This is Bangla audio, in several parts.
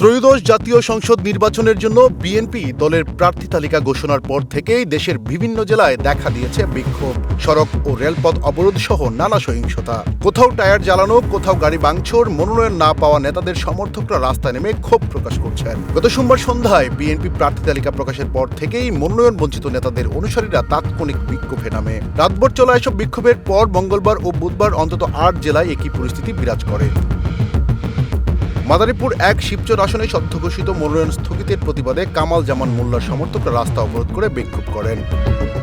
ত্রয়োদশ জাতীয় সংসদ নির্বাচনের জন্য বিএনপি দলের প্রার্থী তালিকা ঘোষণার পর থেকেই দেশের বিভিন্ন জেলায় দেখা দিয়েছে বিক্ষোভ। সড়ক ও রেলপথ অবরোধ সহ নানা সহিংসতা। কোথাও টায়ার জ্বালানো, কোথাও গাড়ি ভাঙচুর, মনোনয়ন না পাওয়া নেতাদের সমর্থকরা রাস্তায় নেমে ক্ষোভ প্রকাশ করছেন। গত সোমবার সন্ধ্যায় বিএনপি প্রার্থী তালিকা প্রকাশের পর থেকেই মনোনয়ন বঞ্চিত নেতাদের অনুসারীরা তাৎক্ষণিক বিক্ষোভে নামে। রাতভর চলা এসব বিক্ষোভের পর মঙ্গলবার ও বুধবার অন্তত আট জেলায় একই পরিস্থিতি বিরাজ করে। মাদারীপুর এক শিবচর আসনে সদ্য ঘোষিত মনোনয়ন স্থগিতের প্রতিবাদে কামাল জামান মোল্লার সমর্থকরা রাস্তা অবরোধ করে বিক্ষোভ করেন।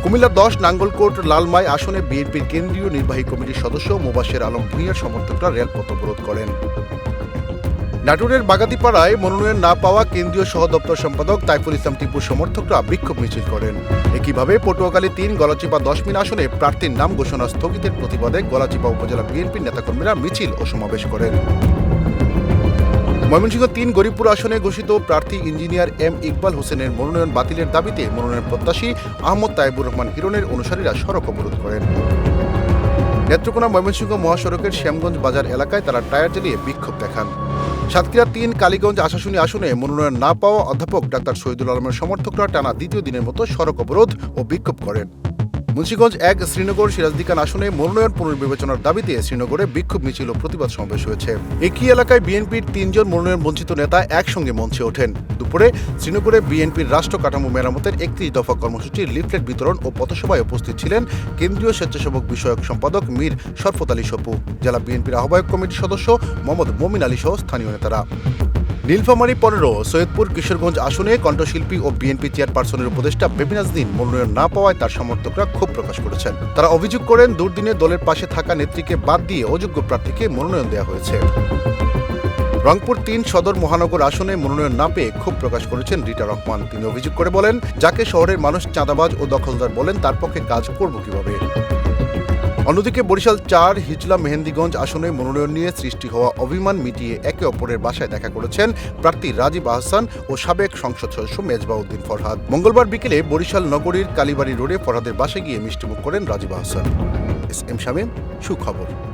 কুমিল্লা দশ, নাঙ্গলকোট, লালমাই আসনে বিএনপির কেন্দ্রীয় নির্বাহী কমিটির সদস্য মোবাশের আলম ভূঁইয়ার সমর্থকরা রেলপথ অবরোধ করেন। নাটোরের বাগাতিপাড়ায় মনোনয়ন না পাওয়া কেন্দ্রীয় সহ দপ্তর সম্পাদক তাইফুল ইসলাম টিপুর সমর্থকরা বিক্ষোভ মিছিল করেন। একইভাবে পটুয়াখালী তিন, গলাচিপা দশ দশমিন আসনে প্রার্থীর নাম ঘোষণা স্থগিতের প্রতিবাদে গলাচিপা উপজেলা বিএনপির নেতাকর্মীরা মিছিল ও সমাবেশ করেন। ময়মনসিংহ তিন গরিবপুর আসনে ঘোষিত প্রার্থী ইঞ্জিনিয়ার এম ইকবাল হোসেনের মনোনয়ন বাতিলের দাবিতে মনোনয়ন প্রত্যাশী আহমদ তাইবুর রহমান হিরনের অনুসারীরা সড়ক অবরোধ করেন। নেত্রকোনা ময়মনসিংহ মহাসড়কের শ্যামগঞ্জ বাজার এলাকায় তারা টায়ার জ্বালিয়ে বিক্ষোভ দেখান। সাতক্ষীরা তিন, কালীগঞ্জ আশাশুনি আসনে মনোনয়ন না পাওয়া অধ্যাপক ডাক্তার শহীদুল আলমের সমর্থকরা টানা দ্বিতীয় দিনের মতো সড়ক অবরোধ ও বিক্ষোভ করেন। মুন্সিগঞ্জ এক, শ্রীনগর সিরাজদিকান আসনে মনোনয়ন পুনর্বিবেচনার দাবিতে শ্রীনগরে বিক্ষোভ মিছিল ও প্রতিবাদ সমাবেশ হয়েছে। একই এলাকায় বিএনপির তিনজন মনোনয়ন বঞ্চিত নেতা একসঙ্গে মঞ্চে ওঠেন। দুপুরে শ্রীনগরে বিএনপির রাষ্ট্র কাঠামো মেরামতের একত্রিশ দফা কর্মসূচির লিফলেট বিতরণ ও পথসভায় উপস্থিত ছিলেন কেন্দ্রীয় স্বেচ্ছাসেবক বিষয়ক সম্পাদক মীর শরফত আলী সপু, জেলা বিএনপির আহ্বায়ক কমিটির সদস্য মোহাম্মদ মমিন আলী সহ স্থানীয় নেতারা। নীলফামারী পনেরো, সৈয়দপুর কিশোরগঞ্জ আসনে কণ্ঠশিল্পী ও বিএনপি চেয়ারপারসনের উপদেষ্টা বেবিনাজ দিন মনোনয়ন না পাওয়ায় তার সমর্থকরা ক্ষোভ প্রকাশ করেছেন। তারা অভিযোগ করেন, দুর্দিনে দলের পাশে থাকা নেত্রীকে বাদ দিয়ে অযোগ্য প্রার্থীকে মনোনয়ন দেওয়া হয়েছে। রংপুর তিন সদর মহানগর আসনে মনোনয়ন না পেয়ে ক্ষোভ প্রকাশ করেছেন রিটা রহমান। তিনি অভিযোগ করে বলেন, যাকে শহরের মানুষ চাঁদাবাজ ও দখলদার বলেন, তার পক্ষে কাজ করব কীভাবে? অন্যদিকে বরিশাল চার, হিজলা, মেহেন্দিগঞ্জ আসনে মনোনয়ন নিয়ে সৃষ্টি হওয়া অভিমান মিটিয়ে একে অপরের বাসায় দেখা করেছেন প্রার্থী রাজীব আহসান ও সাবেক সংসদ সদস্য মেজবাউদ্দিন ফরহাদ। মঙ্গলবার বিকেলে বরিশাল নগরীর কালীবাড়ি রোডে ফরহাদের বাসায় গিয়ে মিষ্টিমুখ করেন রাজীব আহসান। এস এম সুখবর।